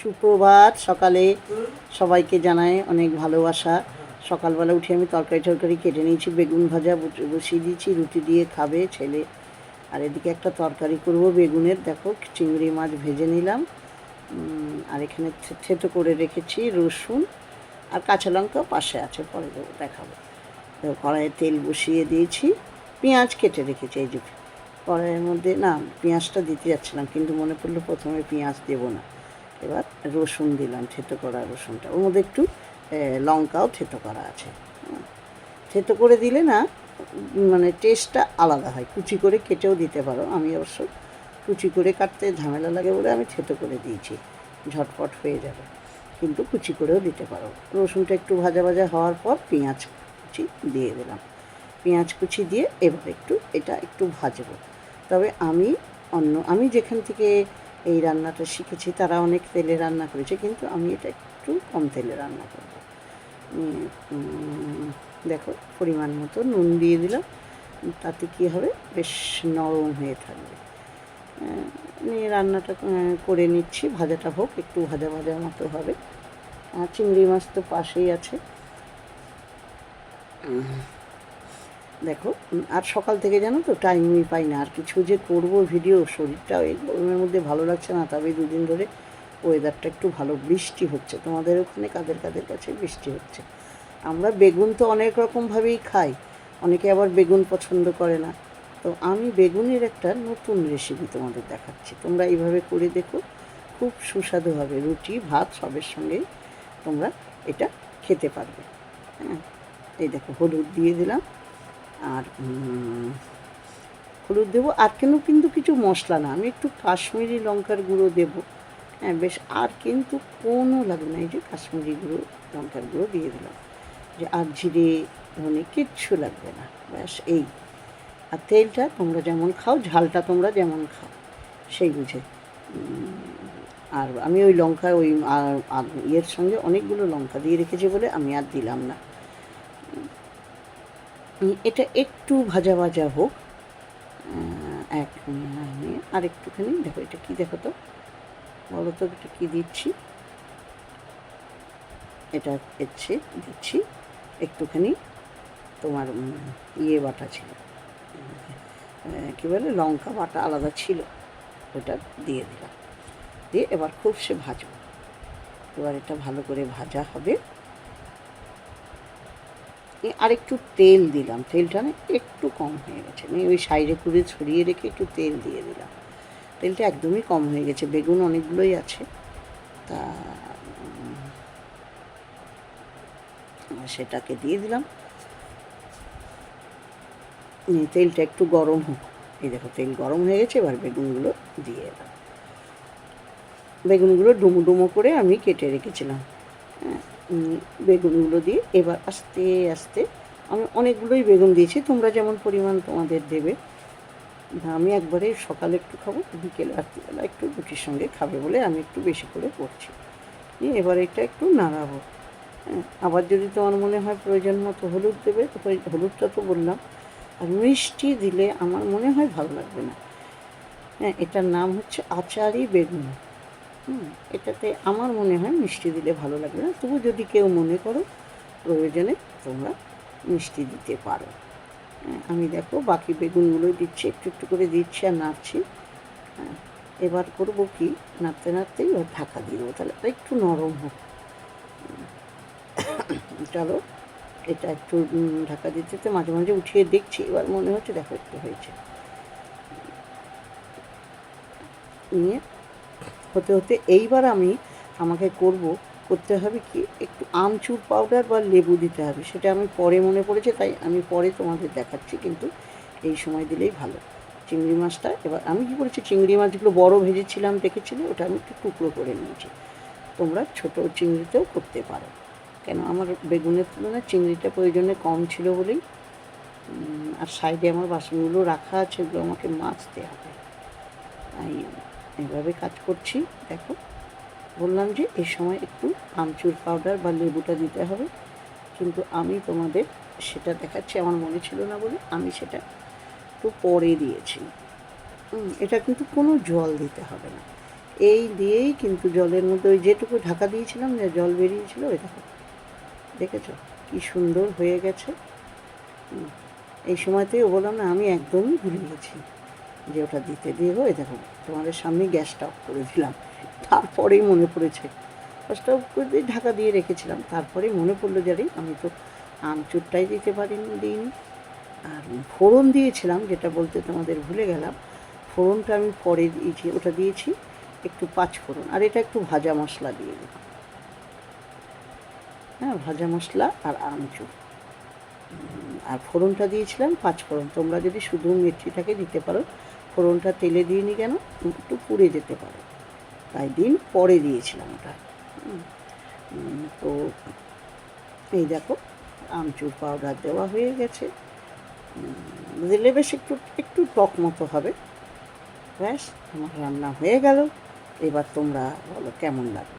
সুপ্রভাত। সকালে সবাইকে জানাই অনেক ভালোবাসা। সকালবেলা উঠে আমি তরকারি টরকারি কেটে নিয়েছি, বেগুন ভাজা বসিয়ে দিয়েছি, রুটি দিয়ে খাবে ছেলে। আর এদিকে একটা তরকারি করব বেগুনের, দেখো চিংড়ি মাছ ভেজে নিলাম। আর এখানে থেতো করে রেখেছি রসুন। আর কাঁচা লঙ্কা পাশে আছে, পরে দেবো, দেখাবো। কড়াইয়ে তেল বসিয়ে দিয়েছি, পেঁয়াজ কেটে রেখেছি, এই যে কড়াইয়ের মধ্যে, না, পেঁয়াজটা দিতে যাচ্ছিলাম, কিন্তু মনে পড়ল প্রথমে পেঁয়াজ দেবো না। এবার রসুন দিলাম, থেতো করা রসুনটা। ওর মধ্যে একটু লঙ্কাও থেতো করা আছে। থেতো করে দিলে না মানে টেস্টটা আলাদা হয়। কুচি করে কেটেও দিতে পারো। আমি অবশ্য কুচি করে কাটতে ঝামেলা লাগে বলে আমি থেতো করে দিয়েছি। ঝটপট হয়ে যাবে। কিন্তু কুচি করেও দিতে পারো। রসুনটা একটু ভাজা ভাজা হওয়ার পর পেঁয়াজ কুচি দিয়ে দিলাম। পেঁয়াজ কুচি দিয়ে এবার একটু, এটা একটু ভাজবো। তবে আমি অন্য, আমি যেখান থেকে এই রান্নাটা শিখেছি, তারা অনেক তেলে রান্না করেছে, কিন্তু আমি এটা একটু কম তেলে রান্না করব। দেখো, পরিমাণ মতো নুন দিয়ে দিলাম, তাতে কী হবে? বেশ নরম হয়ে থাকবে। নিয়ে রান্নাটা করে নিচ্ছি, ভাজাটা হোক, একটু ভাজা ভাজা মতো হবে। আর চিংড়ি মাছ তো পাশেই আছে। দেখো আর সকাল থেকে জানো তো টাইমই পাই না। আর কিছু যে করব ভিডিও শরীরটা এই গরমের মধ্যে ভালো লাগছে না, তবে দুদিন ধরে ওয়েদারটা একটু ভালো। বৃষ্টি হচ্ছে, তোমাদের ওখানে কাদের কাদের কাছে বৃষ্টি হচ্ছে? আমরা বেগুন তো অনেক রকমভাবেই খাই, অনেকে আবার বেগুন পছন্দ করে না। তো আমি বেগুনের একটা নতুন রেসিপি তোমাদের দেখাচ্ছি। তোমরা এইভাবে করে দেখো, খুব সুস্বাদু হবে। রুটি, ভাত সবের সঙ্গেই তোমরা এটা খেতে পারবে। হ্যাঁ এই দেখো, হলুদ দিয়ে দিলাম। আর হলুদ দেবো। আর কেন কিন্তু কিছু মশলা না, আমি একটু কাশ্মীরি লঙ্কার গুঁড়ো দেবো। হ্যাঁ বেশ, আর কিন্তু কোনো লাগবে না, এই যে কাশ্মীরি গুঁড়ো, লঙ্কার গুঁড়ো দিয়ে দিলাম। যে আর জিরে, ধনে, কিচ্ছু লাগবে না, ব্যাস, এই। আর তেলটা তোমরা যেমন খাও, ঝালটা তোমরা যেমন খাও, সেই বুঝে। আর আমি ওই লঙ্কা, ওই ইয়ের সঙ্গে অনেকগুলো লঙ্কা দিয়ে রেখেছি বলে আমি আর দিলাম না। এটা একটু ভাজা ভাজা হোক। এক আর একটুখানি দেখো, এটা কি দেখো তো? বলো তো, এটা কী দিচ্ছি? এটা এচ্ছে, দিচ্ছি। একটুখানি তোমার ইয়ে বাটা ছিল। কী বলে, লঙ্কা বাটা আলাদা ছিল। ওটা দিয়ে দিলাম। দিয়ে এবার খুব সে ভাজবো। এবার এটা ভালো করে ভাজা হবে। এ আর একটু তেল দিলাম। তেলটা না একটু কম হয়ে গেছে। আমি ওই সাইডে করে ছড়িয়ে রেখে একটু তেল দিয়ে দিলাম। তেলটা একদমই কম হয়ে গেছে। বেগুন অনেকগুলোই আছে। তা সেটাকে দিয়ে দিলাম। তেলটা একটু গরম হোক। এই দেখো তেল গরম হয়ে গেছে এবার বেগুনগুলো দিয়ে এলাম। বেগুনগুলো ডুমো ডুমো করে আমি কেটে রেখেছিলাম। হ্যাঁ, বেগুনগুলো দিয়ে এবার আস্তে আস্তে আমি অনেকগুলোই বেগুন দিয়েছি। তোমরা যেমন পরিমাণ তোমাদের দেবে। আমি একবারে সকালে একটু খাব, বিকেল রাত্রিবেলা একটু রুটির সঙ্গে খাবে বলে আমি একটু বেশি করে করছি। নিয়ে এবার এটা একটু নাড়াবো। হ্যাঁ আবার যদি তোমার মনে হয় প্রয়োজন মতো হলুদ দেবে, তো হলুদটা তো বললাম। আর মিষ্টি দিলে আমার মনে হয় ভালো লাগবে না। হ্যাঁ এটার নাম হচ্ছে আচারি বেগুন। এটাতে আমার মনে হয় মিষ্টি দিলে ভালো লাগবে না। তবু যদি কেউ মনে করো প্রয়োজনে তোমরা মিষ্টি দিতে পারো। হ্যাঁ, আমি দেখো বাকি বেগুনগুলো দিচ্ছি একটু একটু করে দিচ্ছি আর নাড়ছি। হ্যাঁ, এবার করব কি? নাড়তে নাড়তেই এবার ঢাকা দিয়ে দেবো। তাহলে একটু নরম হোক। চলো এটা একটু ঢাকা দিতে দিতে মাঝে মাঝে উঠিয়ে দেখছি এবার মনে হচ্ছে দেখো একটু হয়েছে। নিয়ে হতে হতে এইবার আমি আমাকে করব, করতে হবে কি একটু আমচুর পাউডার বা লেবু দিতে হবে। সেটা আমি পরে মনে পড়েছে, তাই আমি পরে তোমাদের দেখাচ্ছি, কিন্তু এই সময় দিলেই ভালো। চিংড়ি মাছটা এবার আমি কী করেছি, চিংড়ি মাছগুলো বড় ভেজেছিলাম, দেখেছিলে? ওটা আমি একটু টুকরো করে নিয়েছি। তোমরা ছোট চিংড়িতেও করতে পারো। কেন? আমার বেগুনের তুলনায় চিংড়িটা প্রয়োজনে কম ছিল বলেই। আর সাইডে আমার বাসনগুলো রাখা আছে, ওগুলো আমাকে মাজতে হবে। তাই এইভাবে কাজ করছি। দেখো, বললাম যে এই সময় একটু আমচুর পাউডার বা লেবুটা দিতে হবে। কিন্তু আমি তোমাদের সেটা দেখাচ্ছি, আমার মনে ছিল না বলে আমি সেটা একটু পরে দিয়েছি। এটা কিন্তু কোনো জল দিতে হবে না। এই দিয়েই কিন্তু জলের মধ্যে ওই যেটুকু ঢাকা দিয়েছিলাম, যে জল বেরিয়েছিল, ওই দেখো। দেখেছ? কি সুন্দর হয়ে গেছে। এই সময়তেই বললাম না, আমি একদমই ভুলে গেছি। যে ওটা দিতে দিয়ে ওই দেখো, তোমাদের সামনে গ্যাসটা অফ করে দিলাম। তারপরেই মনে পড়েছে। ফার্স্ট অফ করে ঢাকা দিয়ে রেখেছিলাম। তারপরে মনে পড়ল যে আমি তো আমচুরটাই দিতে পারিনি, দিইনি। আর ফোড়ন দিয়েছিলাম, যেটা বলতে তোমাদের ভুলে গেলাম। ফোড়নটা আমি পরে দিয়েছি ওটা দিয়েছি, একটু পাঁচ ফোড়ন। আর এটা একটু ভাজা মশলা দিয়ে দিলাম। হ্যাঁ ভাজা মশলা আর আমচুর। আর ফোড়নটা দিয়েছিলাম পাঁচ ফোড়ন। তোমরা যদি শুধু মেথিটাকে দিতে পারো, ফোড়নটা তেলে দিয়ে নি কেন? একটু পুড়ে যেতে পারে। তাই দিন পরে দিয়েছিলাম ওটা। তো এই দেখো, আমচুর পাউডার দেওয়া হয়ে গেছে। দিলে বেশ একটু একটু টক মতো হবে। ব্যাস, আমার রান্না হয়ে গেল। এবার তোমরা বলো কেমন লাগে